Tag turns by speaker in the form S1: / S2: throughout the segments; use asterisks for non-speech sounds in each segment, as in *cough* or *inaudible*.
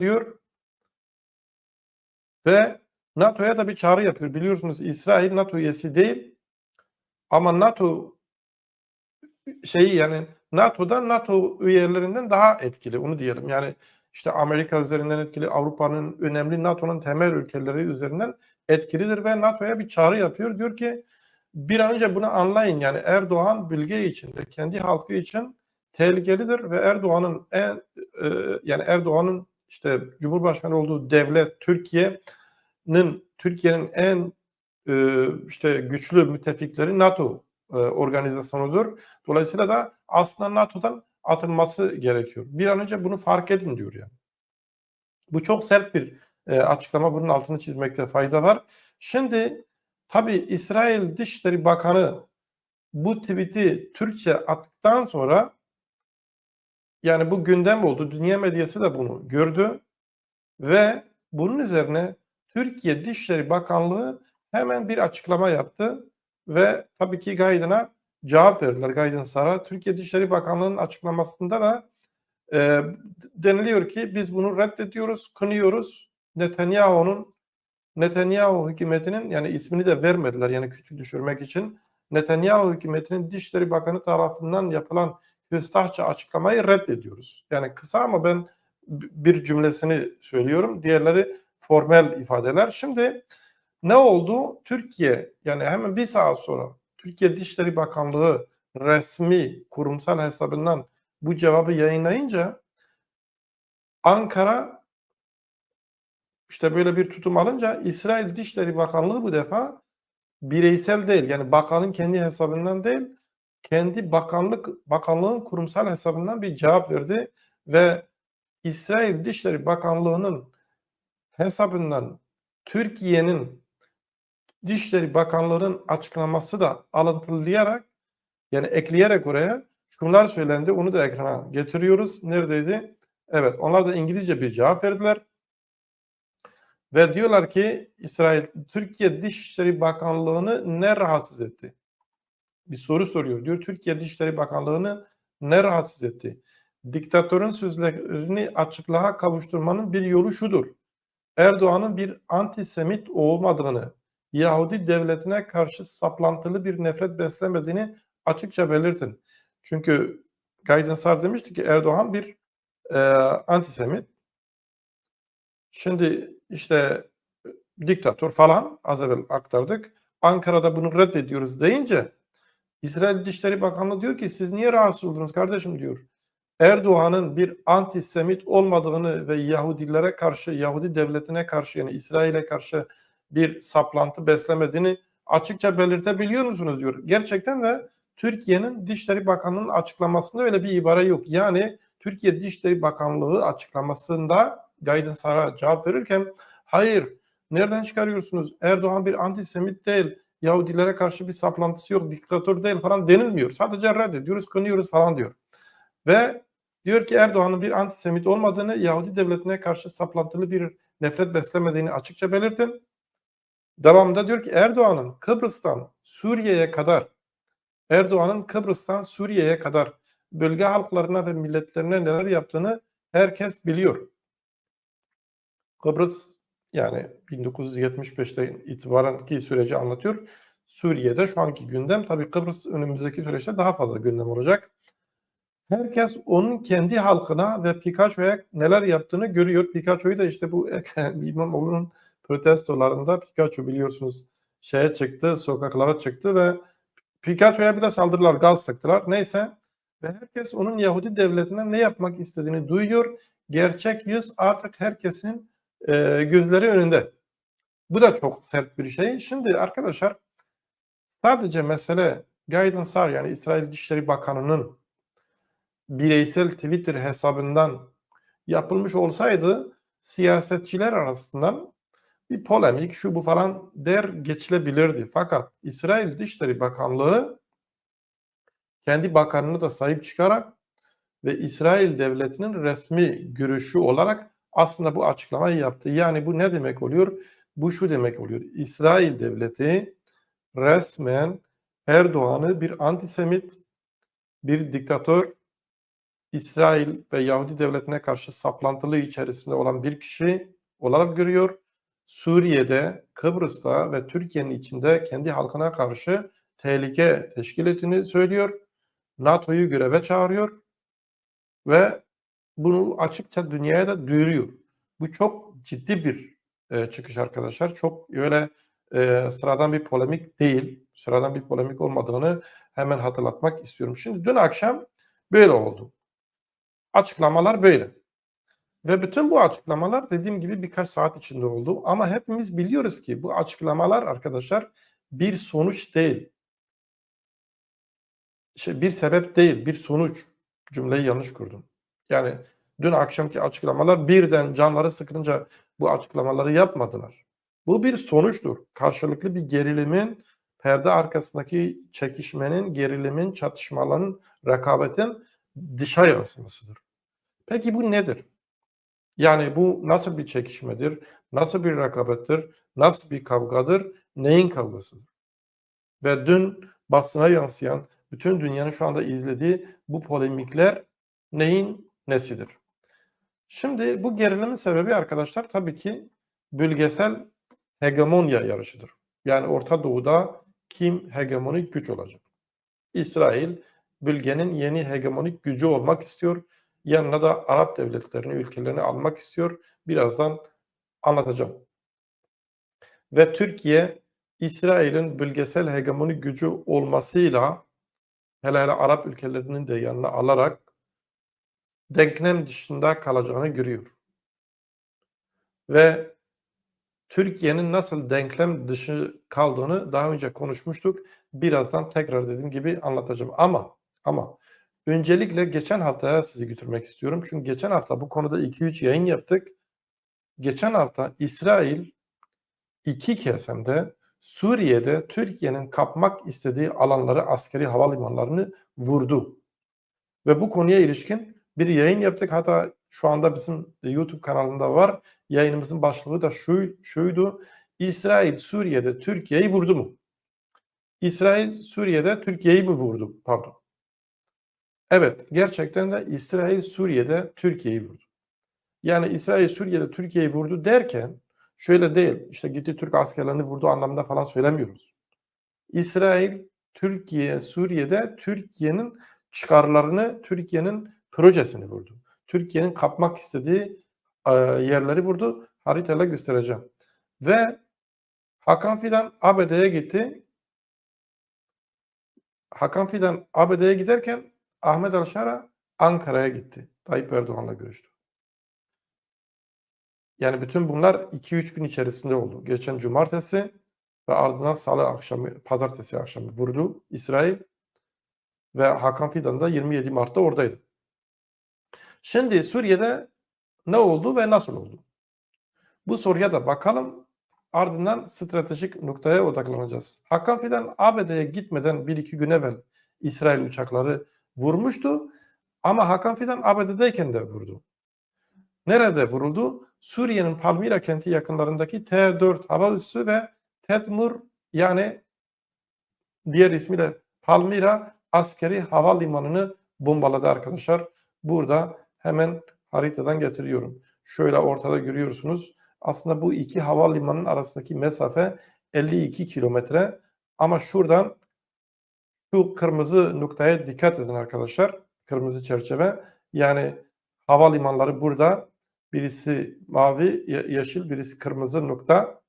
S1: diyor. Ve NATO'ya da bir çağrı yapıyor. Biliyorsunuz İsrail NATO üyesi değil. Ama NATO şeyi yani NATO'da NATO üyelerinden daha etkili onu diyelim. Yani işte Amerika üzerinden etkili, Avrupa'nın önemli NATO'nun temel ülkeleri üzerinden etkilidir ve NATO'ya bir çağrı yapıyor. Diyor ki bir an önce bunu anlayın. Yani Erdoğan bölge için ve kendi halkı için tehlikelidir ve Erdoğan'ın en e, yani Erdoğan'ın işte Cumhurbaşkanı olduğu devlet Türkiye'nin Türkiye'nin en e, işte güçlü müttefikleri NATO e, organizasyonudur. Dolayısıyla da aslında NATO'dan atılması gerekiyor. Bir an önce bunu fark edin diyor yani. Bu çok sert bir e, açıklama. Bunun altını çizmekte fayda var. Şimdi tabi İsrail Dışişleri Bakanı bu tweet'i Türkçe attıktan sonra yani bu gündem oldu. Dünya medyası da bunu gördü ve bunun üzerine Türkiye Dışişleri Bakanlığı hemen bir açıklama yaptı ve tabii ki Gaydın'a cevap verdiler Gaydın Sara. Türkiye Dışişleri Bakanlığı'nın açıklamasında da e, deniliyor ki biz bunu reddediyoruz, kınıyoruz. Netanyahu'nun Netanyahu hükümetinin yani ismini de vermediler yani küçük düşürmek için. Netanyahu hükümetinin Dışişleri Bakanı tarafından yapılan küstahça açıklamayı reddediyoruz. Yani kısa ama ben bir cümlesini söylüyorum. Diğerleri formel ifadeler. Şimdi ne oldu? Türkiye yani hemen bir saat sonra Türkiye Dışişleri Bakanlığı resmi kurumsal hesabından bu cevabı yayınlayınca Ankara işte böyle bir tutum alınca İsrail Dışişleri Bakanlığı bu defa bireysel değil yani bakanın kendi hesabından değil kendi bakanlık bakanlığın kurumsal hesabından bir cevap verdi ve İsrail Dışişleri Bakanlığı'nın hesabından Türkiye'nin Dışişleri Bakanlığı'nın açıklaması da alıntılayarak yani ekleyerek oraya şunlar söylendi onu da ekrana getiriyoruz. Neredeydi? Evet onlar da İngilizce bir cevap verdiler. Ve diyorlar ki İsrail Türkiye Dışişleri Bakanlığı'nı ne rahatsız etti? Bir soru soruyor. Diyor Türkiye Dışişleri Bakanlığı'nı ne rahatsız etti? Diktatörün sözlerini açıklığa kavuşturmanın bir yolu şudur. Erdoğan'ın bir antisemit olmadığını, Yahudi devletine karşı saplantılı bir nefret beslemediğini açıkça belirtin. Çünkü Gaydın Sar demişti ki Erdoğan bir e, antisemit. Şimdi işte diktatör falan az evvel aktardık. Ankara'da bunu reddediyoruz deyince İsrail Dışişleri Bakanlığı diyor ki siz niye rahatsız oldunuz kardeşim diyor. Erdoğan'ın bir antisemit olmadığını ve Yahudilere karşı, Yahudi devletine karşı yani İsrail'e karşı bir saplantı beslemediğini açıkça belirtebiliyor musunuz diyor. Gerçekten de Türkiye'nin Dışişleri Bakanlığı'nın açıklamasında öyle bir ibare yok. Yani Türkiye Dışişleri Bakanlığı açıklamasında Gaydın Sar'a cevap verirken hayır nereden çıkarıyorsunuz? Erdoğan bir antisemit değil. Yahudilere karşı bir saplantısı yok, diktatör değil falan denilmiyor. Sadece reddediyoruz, kınıyoruz falan diyor. Ve diyor ki Erdoğan'ın bir antisemit olmadığını, Yahudi devletine karşı saplantılı bir nefret beslemediğini açıkça belirtin. Devamında diyor ki Erdoğan'ın Kıbrıs'tan Suriye'ye kadar Erdoğan'ın Kıbrıs'tan Suriye'ye kadar bölge halklarına ve milletlerine neler yaptığını herkes biliyor. Kıbrıs yani 1975'te itibaren ki süreci anlatıyor. Suriye'de şu anki gündem tabii Kıbrıs önümüzdeki süreçte daha fazla gündem olacak. Herkes onun kendi halkına ve Pikachu'ya neler yaptığını görüyor. Pikachu'yu da işte bu *laughs* İmamoğlu'nun protestolarında Pikachu biliyorsunuz şeye çıktı, sokaklara çıktı ve Pikachu'ya bir de saldırılar, gaz sıktılar. Neyse ve herkes onun Yahudi devletine ne yapmak istediğini duyuyor. Gerçek yüz artık herkesin e, gözleri önünde. Bu da çok sert bir şey. Şimdi arkadaşlar sadece mesele Gaydın Sar yani İsrail Dışişleri Bakanı'nın bireysel Twitter hesabından yapılmış olsaydı siyasetçiler arasından bir polemik şu bu falan der geçilebilirdi. Fakat İsrail Dışişleri Bakanlığı kendi bakanını da sahip çıkarak ve İsrail devletinin resmi görüşü olarak aslında bu açıklamayı yaptı. Yani bu ne demek oluyor? Bu şu demek oluyor. İsrail devleti resmen Erdoğan'ı bir antisemit, bir diktatör İsrail ve Yahudi devletine karşı saplantılı içerisinde olan bir kişi olarak görüyor. Suriye'de, Kıbrıs'ta ve Türkiye'nin içinde kendi halkına karşı tehlike teşkil ettiğini söylüyor. NATO'yu göreve çağırıyor ve bunu açıkça dünyaya da duyuruyor. Bu çok ciddi bir e, çıkış arkadaşlar. Çok öyle e, sıradan bir polemik değil. Sıradan bir polemik olmadığını hemen hatırlatmak istiyorum. Şimdi dün akşam böyle oldu. Açıklamalar böyle. Ve bütün bu açıklamalar dediğim gibi birkaç saat içinde oldu. Ama hepimiz biliyoruz ki bu açıklamalar arkadaşlar bir sonuç değil. Şey, bir sebep değil, bir sonuç. Cümleyi yanlış kurdum. Yani dün akşamki açıklamalar birden canları sıkınca bu açıklamaları yapmadılar. Bu bir sonuçtur. Karşılıklı bir gerilimin, perde arkasındaki çekişmenin, gerilimin, çatışmaların, rekabetin dışa yansımasıdır. Peki bu nedir? Yani bu nasıl bir çekişmedir? Nasıl bir rekabettir? Nasıl bir kavgadır? Neyin kavgasıdır? Ve dün basına yansıyan, bütün dünyanın şu anda izlediği bu polemikler neyin nesidir? Şimdi bu gerilimin sebebi arkadaşlar tabii ki bölgesel hegemonya yarışıdır. Yani Orta Doğu'da kim hegemonik güç olacak? İsrail bölgenin yeni hegemonik gücü olmak istiyor. Yanına da Arap devletlerini, ülkelerini almak istiyor. Birazdan anlatacağım. Ve Türkiye İsrail'in bölgesel hegemonik gücü olmasıyla hele hele Arap ülkelerinin de yanına alarak denklem dışında kalacağını görüyor. Ve Türkiye'nin nasıl denklem dışı kaldığını daha önce konuşmuştuk. Birazdan tekrar dediğim gibi anlatacağım. Ama ama öncelikle geçen haftaya sizi götürmek istiyorum. Çünkü geçen hafta bu konuda 2-3 yayın yaptık. Geçen hafta İsrail iki kez hem de Suriye'de Türkiye'nin kapmak istediği alanları, askeri havalimanlarını vurdu. Ve bu konuya ilişkin bir yayın yaptık. Hatta şu anda bizim YouTube kanalında var. Yayınımızın başlığı da şu, şuydu. İsrail Suriye'de Türkiye'yi vurdu mu? İsrail Suriye'de Türkiye'yi mi vurdu? Pardon. Evet, gerçekten de İsrail Suriye'de Türkiye'yi vurdu. Yani İsrail Suriye'de Türkiye'yi vurdu derken şöyle değil. İşte gitti Türk askerlerini vurdu anlamında falan söylemiyoruz. İsrail Türkiye Suriye'de Türkiye'nin çıkarlarını, Türkiye'nin projesini vurdu. Türkiye'nin kapmak istediği e, yerleri vurdu. Haritayla göstereceğim. Ve Hakan Fidan ABD'ye gitti. Hakan Fidan ABD'ye giderken Ahmet Alşara Ankara'ya gitti. Tayyip Erdoğan'la görüştü. Yani bütün bunlar 2-3 gün içerisinde oldu. Geçen cumartesi ve ardından salı akşamı, pazartesi akşamı vurdu İsrail. Ve Hakan Fidan da 27 Mart'ta oradaydı. Şimdi Suriye'de ne oldu ve nasıl oldu? Bu soruya da bakalım. Ardından stratejik noktaya odaklanacağız. Hakan Fidan ABD'ye gitmeden bir iki gün evvel İsrail uçakları vurmuştu. Ama Hakan Fidan ABD'deyken de vurdu. Nerede vuruldu? Suriye'nin Palmira kenti yakınlarındaki T-4 hava üssü ve Tedmur yani diğer ismiyle Palmira askeri havalimanını bombaladı arkadaşlar. Burada hemen haritadan getiriyorum. Şöyle ortada görüyorsunuz. Aslında bu iki havalimanının arasındaki mesafe 52 kilometre. Ama şuradan şu kırmızı noktaya dikkat edin arkadaşlar. Kırmızı çerçeve. Yani havalimanları burada. Birisi mavi, yeşil, birisi kırmızı nokta.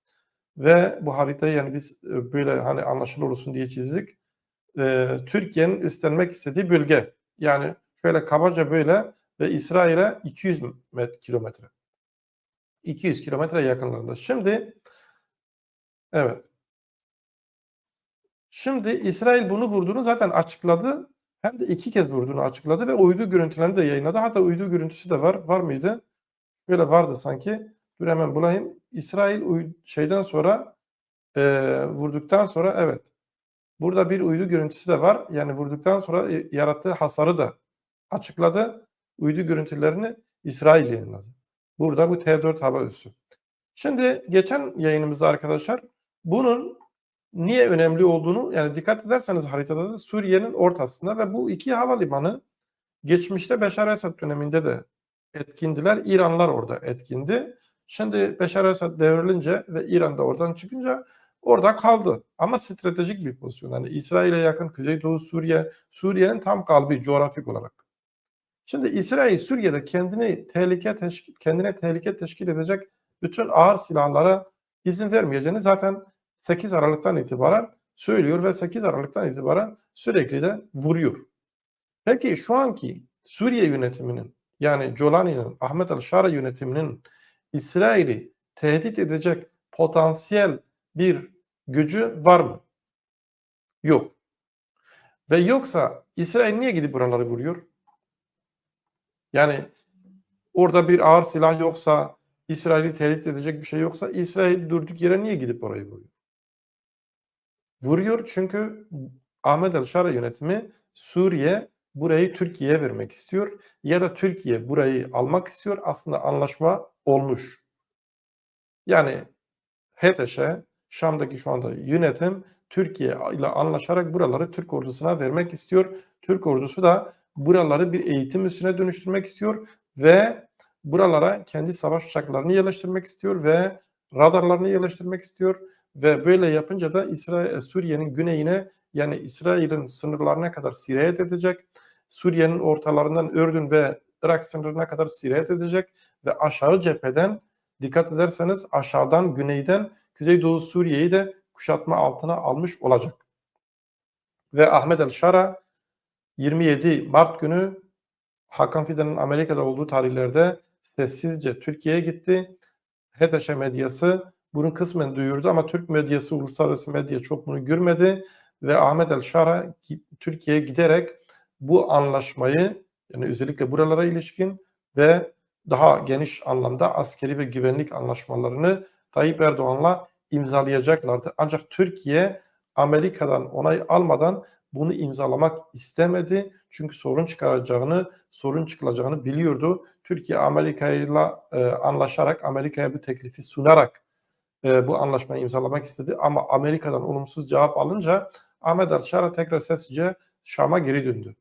S1: Ve bu haritayı yani biz e, böyle hani anlaşılır olsun diye çizdik. Ee, Türkiye'nin üstlenmek istediği bölge. Yani şöyle kabaca böyle ve İsrail'e 200 kilometre. 200 kilometre yakınlarında. Şimdi evet. Şimdi İsrail bunu vurduğunu zaten açıkladı. Hem de iki kez vurduğunu açıkladı ve uydu görüntülerini de yayınladı. Hatta uydu görüntüsü de var. Var mıydı? Böyle vardı sanki. Dur hemen bulayım. İsrail şeyden sonra e, vurduktan sonra evet. Burada bir uydu görüntüsü de var. Yani vurduktan sonra e, yarattığı hasarı da açıkladı. Uydu görüntülerini İsrail yayınladı. Burada bu T4 hava üssü. Şimdi geçen yayınımızda arkadaşlar bunun niye önemli olduğunu yani dikkat ederseniz haritada da Suriye'nin ortasında ve bu iki havalimanı geçmişte Beşar Esad döneminde de etkindiler. İranlar orada etkindi. Şimdi Beşar Esad devrilince ve İran da oradan çıkınca orada kaldı. Ama stratejik bir pozisyon. Yani İsrail'e yakın Kuzeydoğu Suriye, Suriye'nin tam kalbi coğrafik olarak. Şimdi İsrail Suriye'de kendini tehlike teşkil, kendine tehlike teşkil edecek bütün ağır silahlara izin vermeyeceğini zaten 8 Aralık'tan itibaren söylüyor ve 8 Aralık'tan itibaren sürekli de vuruyor. Peki şu anki Suriye yönetiminin yani Jolani'nin, Ahmet el-Şara yönetiminin İsrail'i tehdit edecek potansiyel bir gücü var mı? Yok. Ve yoksa İsrail niye gidip buraları vuruyor? Yani orada bir ağır silah yoksa, İsrail'i tehdit edecek bir şey yoksa İsrail durduk yere niye gidip orayı vuruyor? Vuruyor çünkü Ahmet el-Şara yönetimi Suriye burayı Türkiye'ye vermek istiyor ya da Türkiye burayı almak istiyor. Aslında anlaşma olmuş. Yani HTŞ, Şam'daki şu anda yönetim Türkiye ile anlaşarak buraları Türk ordusuna vermek istiyor. Türk ordusu da buraları bir eğitim üssüne dönüştürmek istiyor ve buralara kendi savaş uçaklarını yerleştirmek istiyor ve radarlarını yerleştirmek istiyor ve böyle yapınca da İsrail Suriye'nin güneyine yani İsrail'in sınırlarına kadar sirayet edecek. Suriye'nin ortalarından Ürdün ve Irak sınırına kadar sirayet edecek ve aşağı cepheden dikkat ederseniz aşağıdan güneyden Kuzeydoğu Suriye'yi de kuşatma altına almış olacak. Ve Ahmet el-Şara 27 Mart günü Hakan Fidan'ın Amerika'da olduğu tarihlerde sessizce Türkiye'ye gitti. HTŞ medyası bunu kısmen duyurdu ama Türk medyası, uluslararası medya çok bunu görmedi ve Ahmet el-Şara Türkiye'ye giderek bu anlaşmayı yani özellikle buralara ilişkin ve daha geniş anlamda askeri ve güvenlik anlaşmalarını Tayyip Erdoğan'la imzalayacaklardı. Ancak Türkiye Amerika'dan onay almadan bunu imzalamak istemedi. Çünkü sorun çıkaracağını, sorun çıkılacağını biliyordu. Türkiye Amerika'yla e, anlaşarak, Amerika'ya bu teklifi sunarak e, bu anlaşmayı imzalamak istedi. Ama Amerika'dan olumsuz cevap alınca Ahmet el tekrar sessizce Şam'a geri döndü.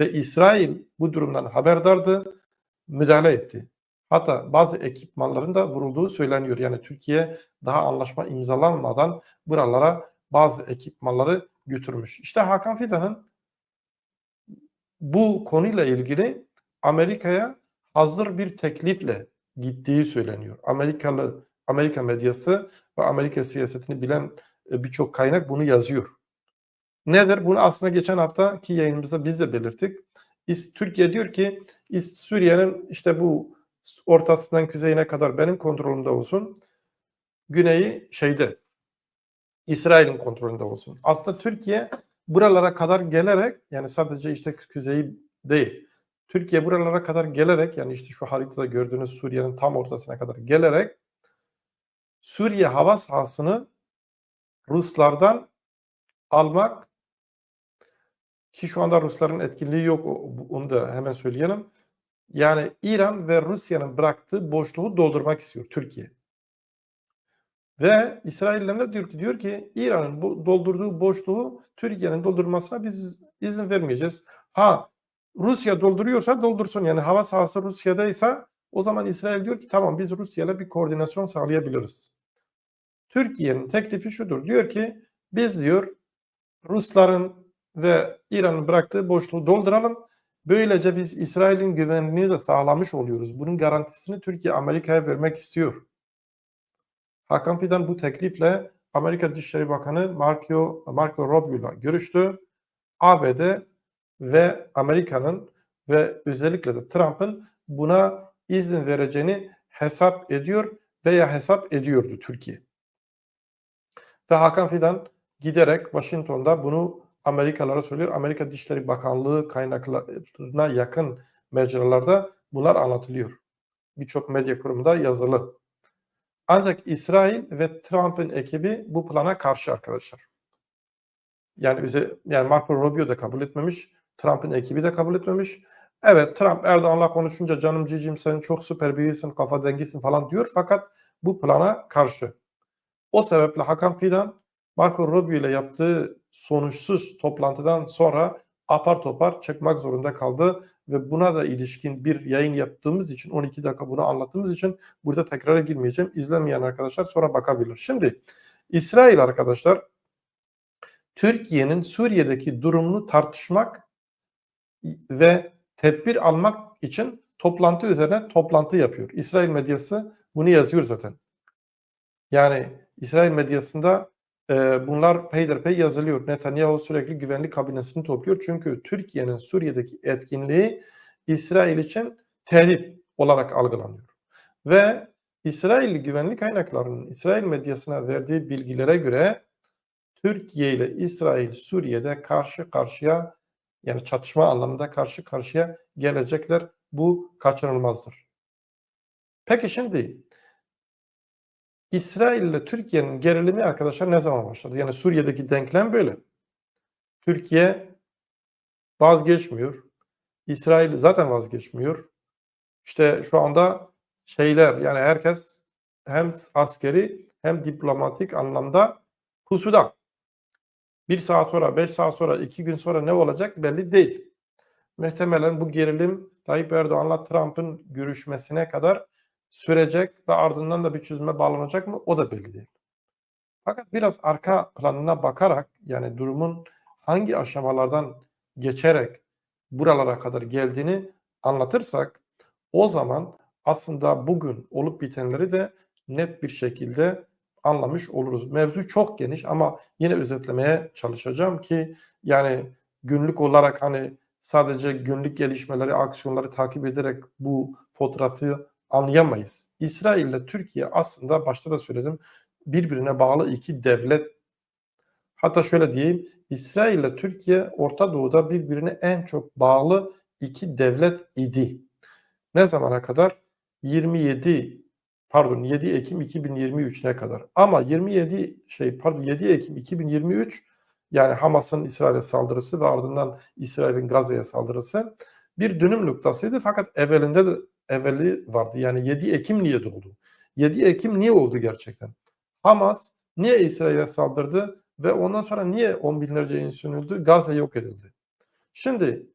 S1: Ve İsrail bu durumdan haberdardı, müdahale etti. Hatta bazı ekipmanların da vurulduğu söyleniyor. Yani Türkiye daha anlaşma imzalanmadan buralara bazı ekipmanları götürmüş. İşte Hakan Fidan'ın bu konuyla ilgili Amerika'ya hazır bir teklifle gittiği söyleniyor. Amerikalı Amerika medyası ve Amerika siyasetini bilen e, birçok kaynak bunu yazıyor. Nedir? Bunu aslında geçen haftaki yayınımızda biz de belirttik. Türkiye diyor ki Suriye'nin işte bu ortasından kuzeyine kadar benim kontrolümde olsun. Güneyi şeyde İsrail'in kontrolünde olsun. Aslında Türkiye buralara kadar gelerek yani sadece işte kuzeyi değil. Türkiye buralara kadar gelerek yani işte şu haritada gördüğünüz Suriye'nin tam ortasına kadar gelerek Suriye hava sahasını Ruslardan almak ki şu anda Rusların etkinliği yok onu da hemen söyleyelim. Yani İran ve Rusya'nın bıraktığı boşluğu doldurmak istiyor Türkiye. Ve İsrailler diyor ki diyor ki İran'ın bu doldurduğu boşluğu Türkiye'nin doldurmasına biz izin vermeyeceğiz. Ha Rusya dolduruyorsa doldursun yani hava sahası Rusya'daysa o zaman İsrail diyor ki tamam biz Rusya'yla bir koordinasyon sağlayabiliriz. Türkiye'nin teklifi şudur. Diyor ki biz diyor Rusların ve İran'ın bıraktığı boşluğu dolduralım. Böylece biz İsrail'in güvenliğini de sağlamış oluyoruz. Bunun garantisini Türkiye Amerika'ya vermek istiyor. Hakan Fidan bu teklifle Amerika Dışişleri Bakanı Marco, Marco Rubio'la görüştü. ABD ve Amerika'nın ve özellikle de Trump'ın buna izin vereceğini hesap ediyor veya hesap ediyordu Türkiye. Ve Hakan Fidan giderek Washington'da bunu Amerikalara söylüyor. Amerika Dışişleri Bakanlığı kaynaklarına yakın mecralarda bunlar anlatılıyor. Birçok medya kurumunda yazılı. Ancak İsrail ve Trump'ın ekibi bu plana karşı arkadaşlar. Yani yani Marco Rubio da kabul etmemiş, Trump'ın ekibi de kabul etmemiş. Evet Trump Erdoğan'la konuşunca canım cicim sen çok süper birisin, kafa dengisin falan diyor fakat bu plana karşı. O sebeple Hakan Fidan Marco Rubio ile yaptığı sonuçsuz toplantıdan sonra apar topar çıkmak zorunda kaldı ve buna da ilişkin bir yayın yaptığımız için 12 dakika bunu anlattığımız için burada tekrara girmeyeceğim. İzlemeyen arkadaşlar sonra bakabilir. Şimdi İsrail arkadaşlar Türkiye'nin Suriye'deki durumunu tartışmak ve tedbir almak için toplantı üzerine toplantı yapıyor. İsrail medyası bunu yazıyor zaten. Yani İsrail medyasında e, bunlar peyderpey yazılıyor. Netanyahu sürekli güvenlik kabinesini topluyor. Çünkü Türkiye'nin Suriye'deki etkinliği İsrail için tehdit olarak algılanıyor. Ve İsrail güvenlik kaynaklarının İsrail medyasına verdiği bilgilere göre Türkiye ile İsrail Suriye'de karşı karşıya yani çatışma anlamında karşı karşıya gelecekler. Bu kaçınılmazdır. Peki şimdi İsrail ile Türkiye'nin gerilimi arkadaşlar ne zaman başladı? Yani Suriye'deki denklem böyle. Türkiye vazgeçmiyor. İsrail zaten vazgeçmiyor. İşte şu anda şeyler yani herkes hem askeri hem diplomatik anlamda pusuda. Bir saat sonra, beş saat sonra, iki gün sonra ne olacak belli değil. Muhtemelen bu gerilim Tayyip Erdoğan'la Trump'ın görüşmesine kadar sürecek ve ardından da bir çözüme bağlanacak mı o da belli değil. Fakat biraz arka planına bakarak yani durumun hangi aşamalardan geçerek buralara kadar geldiğini anlatırsak o zaman aslında bugün olup bitenleri de net bir şekilde anlamış oluruz. Mevzu çok geniş ama yine özetlemeye çalışacağım ki yani günlük olarak hani sadece günlük gelişmeleri, aksiyonları takip ederek bu fotoğrafı anlayamayız. İsrail ile Türkiye aslında başta da söyledim birbirine bağlı iki devlet. Hatta şöyle diyeyim İsrail ile Türkiye Orta Doğu'da birbirine en çok bağlı iki devlet idi. Ne zamana kadar? 27 pardon 7 Ekim 2023'ne kadar. Ama 27 şey pardon 7 Ekim 2023 yani Hamas'ın İsrail'e saldırısı ve ardından İsrail'in Gazze'ye saldırısı bir dönüm noktasıydı. Fakat evvelinde de evveli vardı. Yani 7 Ekim niye doğdu? 7 Ekim niye oldu gerçekten? Hamas niye İsrail'e saldırdı ve ondan sonra niye on binlerce insan öldü? Gazze yok edildi. Şimdi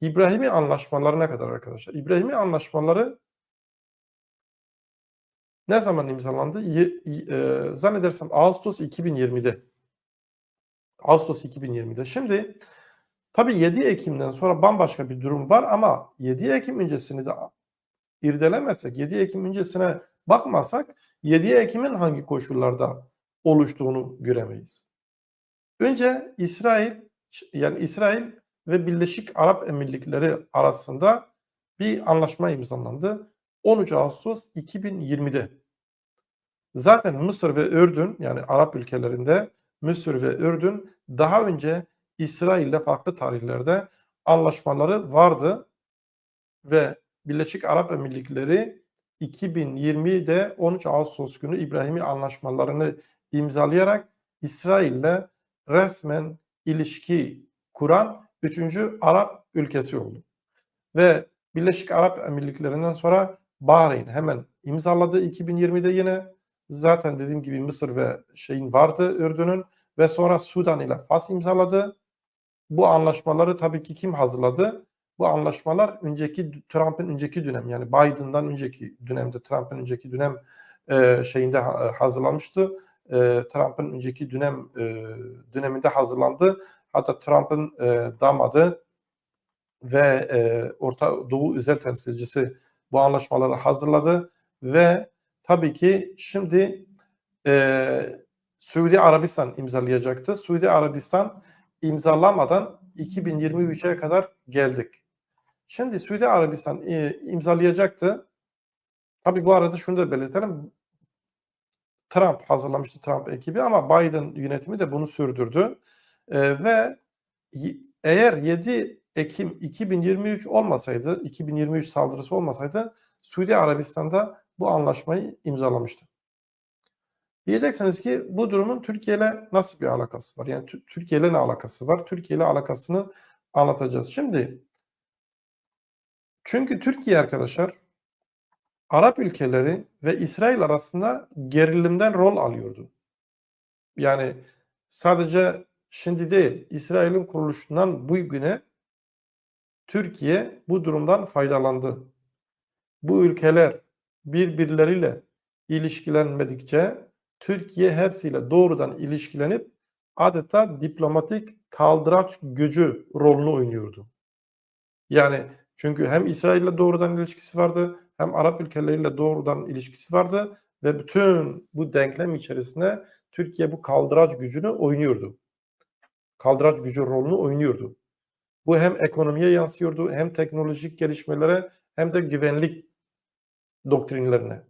S1: İbrahimi anlaşmaları ne kadar arkadaşlar? İbrahimi anlaşmaları ne zaman imzalandı? E, zannedersem Ağustos 2020'de. Ağustos 2020'de. Şimdi tabii 7 Ekim'den sonra bambaşka bir durum var ama 7 Ekim öncesini de irdelemezsek, 7 Ekim öncesine bakmazsak 7 Ekim'in hangi koşullarda oluştuğunu göremeyiz. Önce İsrail yani İsrail ve Birleşik Arap Emirlikleri arasında bir anlaşma imzalandı. 13 Ağustos 2020'de. Zaten Mısır ve Ürdün yani Arap ülkelerinde Mısır ve Ürdün daha önce İsrail'de farklı tarihlerde anlaşmaları vardı ve Birleşik Arap Emirlikleri 2020'de 13 Ağustos günü İbrahimi anlaşmalarını imzalayarak İsrail'le resmen ilişki kuran 3. Arap ülkesi oldu. Ve Birleşik Arap Emirlikleri'nden sonra Bahreyn hemen imzaladı 2020'de yine. Zaten dediğim gibi Mısır ve şeyin vardı Ürdün'ün ve sonra Sudan ile Fas imzaladı. Bu anlaşmaları tabii ki kim hazırladı? Bu anlaşmalar önceki Trump'ın önceki dönem yani Biden'dan önceki dönemde Trump'ın önceki dönem e, şeyinde hazırlanmıştı. E, Trump'ın önceki dönem e, döneminde hazırlandı. Hatta Trump'ın e, damadı ve e, Orta Doğu özel temsilcisi bu anlaşmaları hazırladı ve tabii ki şimdi e, Suudi Arabistan imzalayacaktı. Suudi Arabistan imzalamadan 2023'e kadar geldik. Şimdi Suudi Arabistan e, imzalayacaktı. Tabii bu arada şunu da belirtelim. Trump hazırlamıştı Trump ekibi ama Biden yönetimi de bunu sürdürdü. E, ve eğer 7 Ekim 2023 olmasaydı, 2023 saldırısı olmasaydı Suudi Arabistan'da bu anlaşmayı imzalamıştı. Diyeceksiniz ki bu durumun Türkiye ile nasıl bir alakası var? Yani Türkiye ile ne alakası var? Türkiye ile alakasını anlatacağız. Şimdi çünkü Türkiye arkadaşlar Arap ülkeleri ve İsrail arasında gerilimden rol alıyordu. Yani sadece şimdi değil, İsrail'in kuruluşundan bu güne Türkiye bu durumdan faydalandı. Bu ülkeler birbirleriyle ilişkilenmedikçe Türkiye hepsiyle doğrudan ilişkilenip adeta diplomatik kaldıraç gücü rolünü oynuyordu. Yani çünkü hem İsrail'le doğrudan ilişkisi vardı hem Arap ülkeleriyle doğrudan ilişkisi vardı ve bütün bu denklem içerisinde Türkiye bu kaldıraç gücünü oynuyordu. Kaldıraç gücü rolünü oynuyordu. Bu hem ekonomiye yansıyordu hem teknolojik gelişmelere hem de güvenlik doktrinlerine.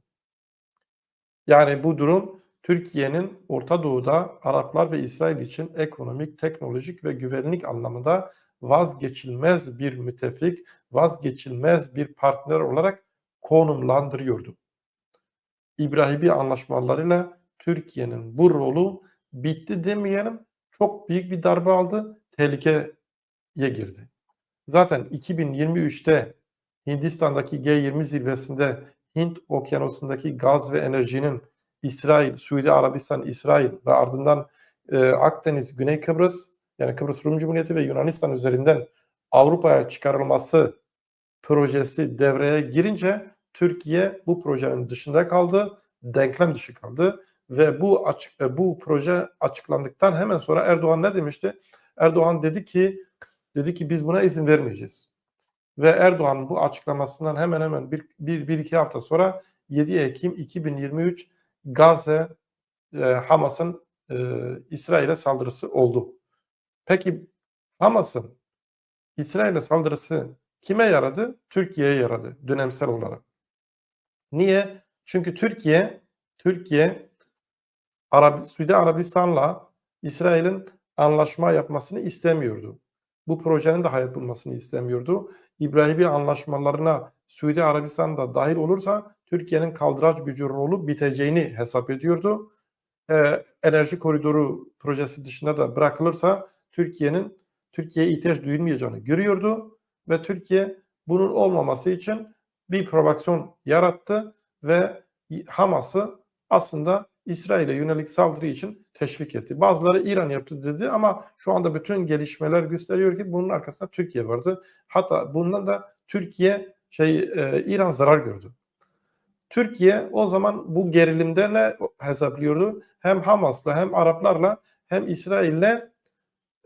S1: Yani bu durum Türkiye'nin Orta Doğu'da Araplar ve İsrail için ekonomik, teknolojik ve güvenlik anlamında vazgeçilmez bir müttefik, vazgeçilmez bir partner olarak konumlandırıyordu. İbrahimi anlaşmalarıyla Türkiye'nin bu rolü bitti demeyelim, çok büyük bir darbe aldı, tehlikeye girdi. Zaten 2023'te Hindistan'daki G20 zirvesinde Hint okyanusundaki gaz ve enerjinin İsrail, Suudi Arabistan, İsrail ve ardından e, Akdeniz, Güney Kıbrıs yani Kıbrıs Rum Cumhuriyeti ve Yunanistan üzerinden Avrupa'ya çıkarılması projesi devreye girince Türkiye bu projenin dışında kaldı, denklem dışı kaldı ve bu açık e, bu proje açıklandıktan hemen sonra Erdoğan ne demişti? Erdoğan dedi ki dedi ki biz buna izin vermeyeceğiz. Ve Erdoğan bu açıklamasından hemen hemen bir, bir, bir iki hafta sonra 7 Ekim 2023 Gazze e, Hamas'ın e, İsrail'e saldırısı oldu. Peki Hamas'ın İsrail'e saldırısı kime yaradı? Türkiye'ye yaradı dönemsel olarak. Niye? Çünkü Türkiye Türkiye Arab Suudi Arabistan'la İsrail'in anlaşma yapmasını istemiyordu. Bu projenin de hayat bulmasını istemiyordu. İbrahimi anlaşmalarına Suudi Arabistan da dahil olursa Türkiye'nin kaldıraç gücü rolü biteceğini hesap ediyordu. Ee, enerji koridoru projesi dışında da bırakılırsa Türkiye'nin Türkiye'ye ihtiyaç duyulmayacağını görüyordu ve Türkiye bunun olmaması için bir provokasyon yarattı ve Hamas'ı aslında İsrail'e yönelik saldırı için teşvik etti. Bazıları İran yaptı dedi ama şu anda bütün gelişmeler gösteriyor ki bunun arkasında Türkiye vardı. Hatta bundan da Türkiye şey e, İran zarar gördü. Türkiye o zaman bu gerilimde ne hesaplıyordu? Hem Hamas'la hem Araplarla hem İsrail'le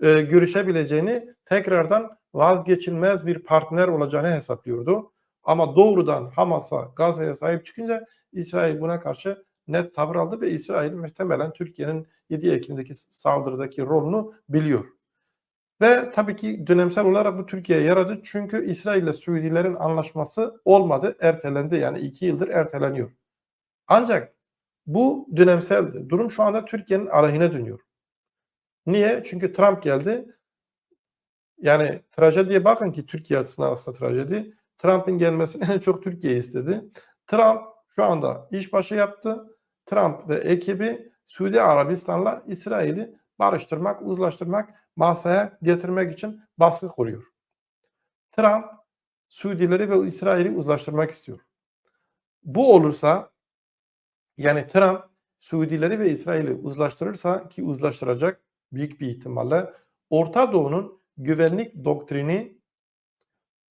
S1: e, görüşebileceğini tekrardan vazgeçilmez bir partner olacağını hesaplıyordu. Ama doğrudan Hamas'a, Gazze'ye sahip çıkınca İsrail buna karşı net tavır aldı ve İsrail muhtemelen Türkiye'nin 7 Ekim'deki saldırıdaki rolünü biliyor. Ve tabii ki dönemsel olarak bu Türkiye'ye yaradı. Çünkü İsrail ile Suudilerin anlaşması olmadı, ertelendi. Yani iki yıldır erteleniyor. Ancak bu dönemseldi. Durum şu anda Türkiye'nin aleyhine dönüyor. Niye? Çünkü Trump geldi. Yani trajediye bakın ki Türkiye açısından aslında trajedi. Trump'ın gelmesini *laughs* en çok Türkiye istedi. Trump şu anda işbaşı yaptı. Trump ve ekibi Suudi Arabistan'la İsrail'i barıştırmak, uzlaştırmak, masaya getirmek için baskı kuruyor. Trump Suudileri ve İsrail'i uzlaştırmak istiyor. Bu olursa yani Trump Suudileri ve İsrail'i uzlaştırırsa ki uzlaştıracak büyük bir ihtimalle Orta Doğu'nun güvenlik doktrini,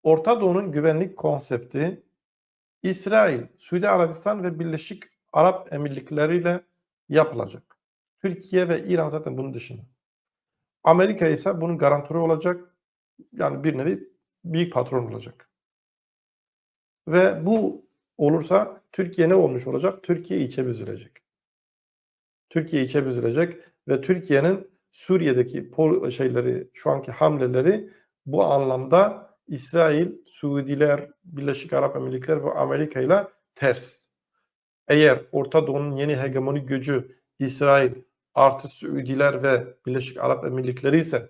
S1: Orta Doğu'nun güvenlik konsepti İsrail, Suudi Arabistan ve Birleşik Arap Emirlikleri ile yapılacak. Türkiye ve İran zaten bunun dışında. Amerika ise bunun garantörü olacak. Yani bir nevi büyük patron olacak. Ve bu olursa Türkiye ne olmuş olacak? Türkiye içe büzülecek. Türkiye içe büzülecek ve Türkiye'nin Suriye'deki şeyleri, şu anki hamleleri bu anlamda İsrail, Suudiler, Birleşik Arap Emirlikleri ve Amerika ile ters. Eğer Orta Doğu'nun yeni hegemonik gücü İsrail artı Suudiler ve Birleşik Arap Emirlikleri ise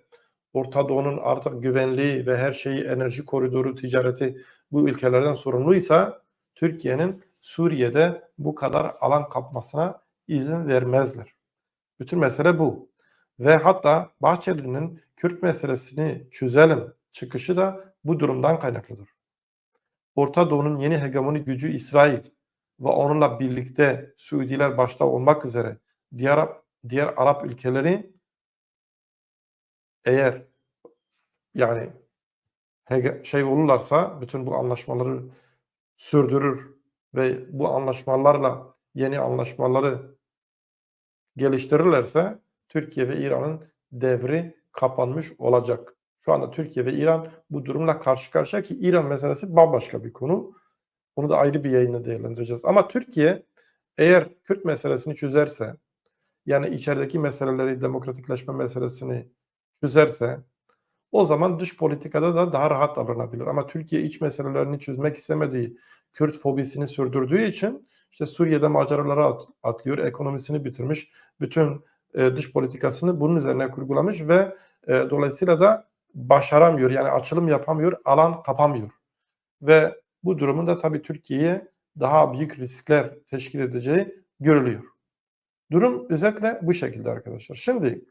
S1: Orta Doğu'nun artık güvenliği ve her şeyi enerji koridoru ticareti bu ülkelerden sorumluysa Türkiye'nin Suriye'de bu kadar alan kapmasına izin vermezler. Bütün mesele bu. Ve hatta Bahçeli'nin Kürt meselesini çözelim çıkışı da bu durumdan kaynaklıdır. Orta Doğu'nun yeni hegemonik gücü İsrail ve onunla birlikte Suudiler başta olmak üzere diğer diğer Arap ülkeleri eğer yani şey olurlarsa bütün bu anlaşmaları sürdürür ve bu anlaşmalarla yeni anlaşmaları geliştirirlerse Türkiye ve İran'ın devri kapanmış olacak. Şu anda Türkiye ve İran bu durumla karşı karşıya ki İran meselesi bambaşka bir konu. Onu da ayrı bir yayında değerlendireceğiz. Ama Türkiye eğer Kürt meselesini çözerse yani içerideki meseleleri, demokratikleşme meselesini çözerse o zaman dış politikada da daha rahat davranabilir. Ama Türkiye iç meselelerini çözmek istemediği, Kürt fobisini sürdürdüğü için işte Suriye'de maceralara at- atlıyor, ekonomisini bitirmiş, bütün e, dış politikasını bunun üzerine kurgulamış ve e, dolayısıyla da başaramıyor. Yani açılım yapamıyor, alan kapamıyor. Ve bu durumun da tabii Türkiye'ye daha büyük riskler teşkil edeceği görülüyor. Durum özetle bu şekilde arkadaşlar. Şimdi